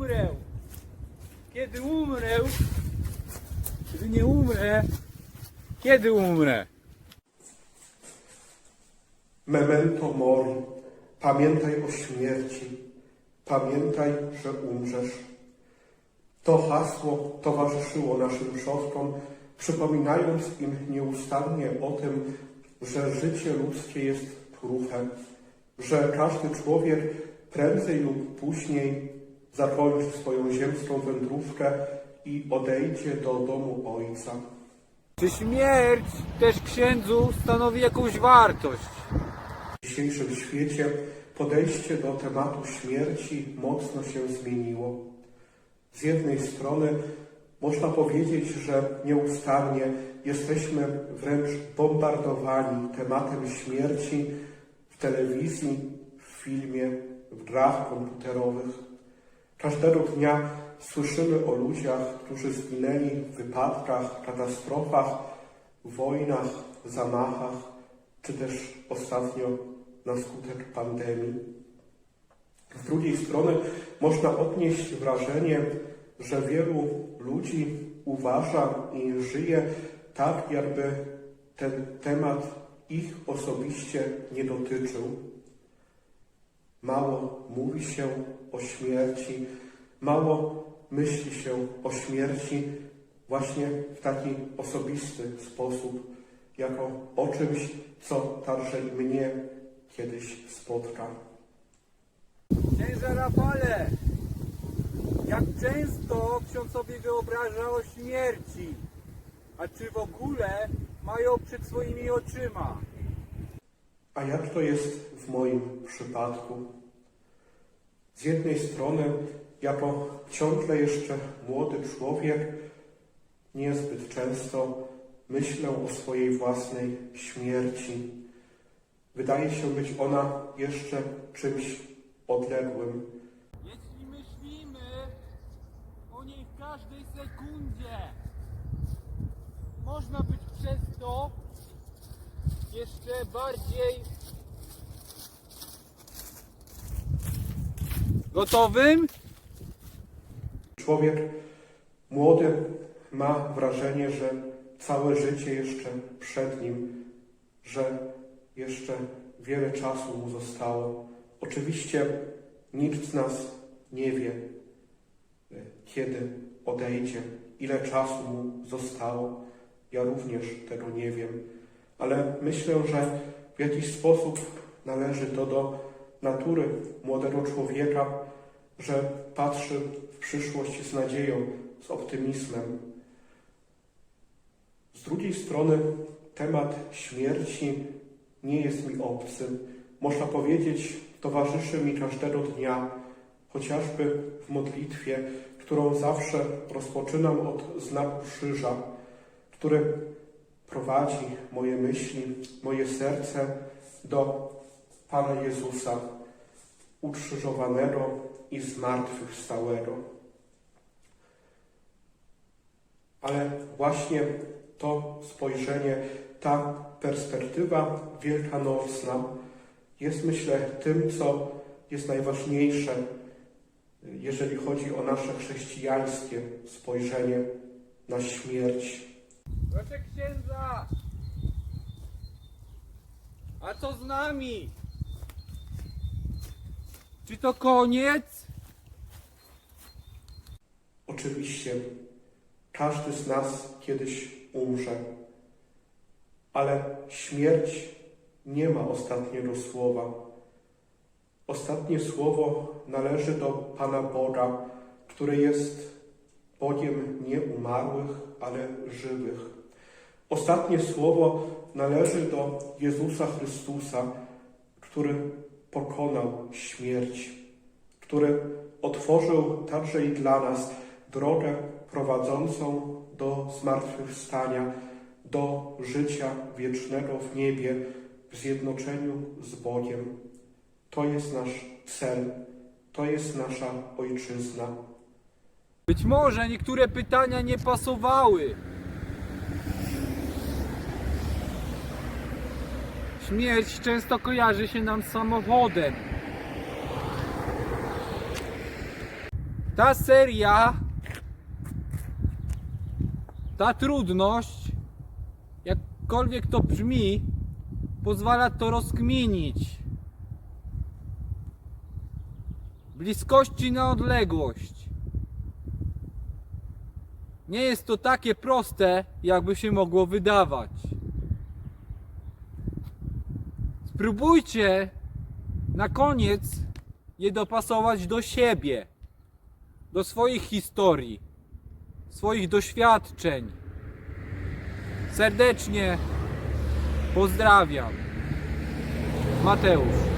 umrę. Kiedy umrę. Kiedy nie umrę. Kiedy umrę. Memento mori. Pamiętaj o śmierci. Pamiętaj, że umrzesz. To hasło towarzyszyło naszym przodkom, przypominając im nieustannie o tym, że życie ludzkie jest próbem, że każdy człowiek prędzej lub później zakończy swoją ziemską wędrówkę i odejdzie do domu Ojca. Czy śmierć też księdzu stanowi jakąś wartość? W dzisiejszym świecie podejście do tematu śmierci mocno się zmieniło. Z jednej strony można powiedzieć, że nieustannie jesteśmy wręcz bombardowani tematem śmierci w telewizji, w filmie, w grach komputerowych. Każdego dnia słyszymy o ludziach, którzy zginęli w wypadkach, katastrofach, wojnach, zamachach, czy też ostatnio na skutek pandemii. Z drugiej strony można odnieść wrażenie, że wielu ludzi uważa i żyje tak, jakby ten temat ich osobiście nie dotyczył. Mało mówi się o śmierci, mało myśli się o śmierci właśnie w taki osobisty sposób, jako o czymś, co także i mnie kiedyś spotka. Księże Rafale, jak często ksiądz sobie wyobraża o śmierci? A czy w ogóle mają przed swoimi oczyma? A jak to jest w moim przypadku? Z jednej strony, jako ciągle jeszcze młody człowiek, niezbyt często myślę o swojej własnej śmierci. Wydaje się być ona jeszcze czymś odległym. Jeśli myślimy o niej w każdej sekundzie, można być przez to jeszcze bardziej gotowym? Człowiek młody ma wrażenie, że całe życie jeszcze przed nim, że jeszcze wiele czasu mu zostało. Oczywiście nikt z nas nie wie, kiedy odejdzie, ile czasu mu zostało. Ja również tego nie wiem, ale myślę, że w jakiś sposób należy to do natury młodego człowieka, że patrzy w przyszłość z nadzieją, z optymizmem. Z drugiej strony temat śmierci nie jest mi obcy. Można powiedzieć, towarzyszy mi każdego dnia, chociażby w modlitwie, którą zawsze rozpoczynam od znaku krzyża, który prowadzi moje myśli, moje serce do Pana Jezusa, ukrzyżowanego i zmartwychwstałego. Ale właśnie to spojrzenie, ta perspektywa wielkanocna jest, myślę, tym, co jest najważniejsze, jeżeli chodzi o nasze chrześcijańskie spojrzenie na śmierć. Proszę księdza! A co z nami? Czy to koniec? Oczywiście każdy z nas kiedyś umrze, ale śmierć nie ma ostatniego słowa. Ostatnie słowo należy do Pana Boga, który jest Bogiem nie umarłych, ale żywych. Ostatnie słowo należy do Jezusa Chrystusa, który pokonał śmierć, który otworzył także i dla nas drogę prowadzącą do zmartwychwstania, do życia wiecznego w niebie, w zjednoczeniu z Bogiem. To jest nasz cel, to jest nasza ojczyzna. Być może niektóre pytania nie pasowały. Śmierć często kojarzy się nam z samochodem. Ta seria, ta trudność, jakkolwiek to brzmi, pozwala to rozkminić. Bliskości na odległość. Nie jest to takie proste, jakby się mogło wydawać. Spróbujcie na koniec je dopasować do siebie, do swoich historii, swoich doświadczeń. Serdecznie pozdrawiam. Mateusz.